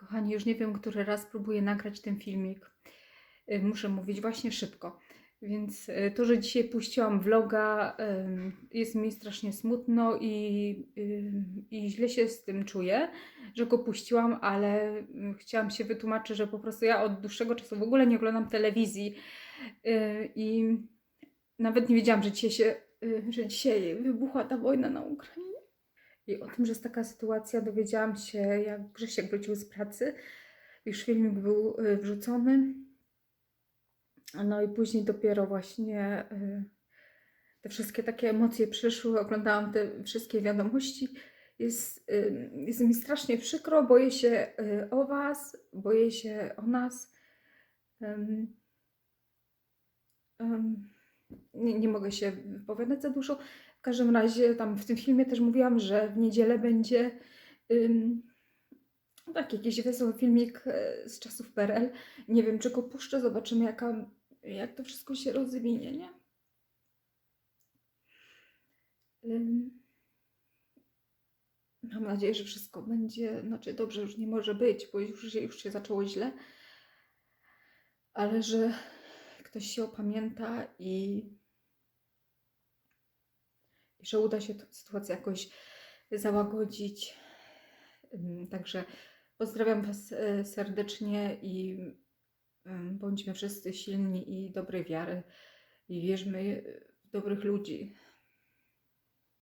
Kochani, już nie wiem, który raz próbuję nagrać ten filmik. Y, Muszę mówić właśnie szybko. Więc y, to, że dzisiaj puściłam vloga, jest mi strasznie smutno i, ym, i źle się z tym czuję, że go puściłam, ale ym, chciałam się wytłumaczyć, że po prostu ja od dłuższego czasu w ogóle nie oglądam telewizji y, i nawet nie wiedziałam, że dzisiaj, się, y, że dzisiaj wybuchła ta wojna na Ukrainie. I o tym, że jest taka sytuacja, dowiedziałam się, jak Grzesiek wrócił z pracy. Już filmik był y, wrzucony. No i później dopiero właśnie y, te wszystkie takie emocje przyszły. Oglądałam te wszystkie wiadomości. Jest, y, jest mi strasznie przykro, boję się o Was, boję się o nas. Ym, ym, nie, nie mogę się wypowiadać za dużo. W każdym razie tam w tym filmie też mówiłam, że w niedzielę będzie ym, tak, jakiś wesoły filmik e, z czasów PRL. Nie wiem, czy go puszczę, zobaczymy jaka, jak to wszystko się rozwinie, nie? Ym, mam nadzieję, że wszystko będzie, znaczy dobrze już nie może być, bo już, się- już się zaczęło źle, ale że ktoś się opamięta i że uda się tę sytuację jakoś załagodzić. Także pozdrawiam Was e, serdecznie i bądźmy wszyscy silni i dobrej wiary i wierzmy w dobrych ludzi.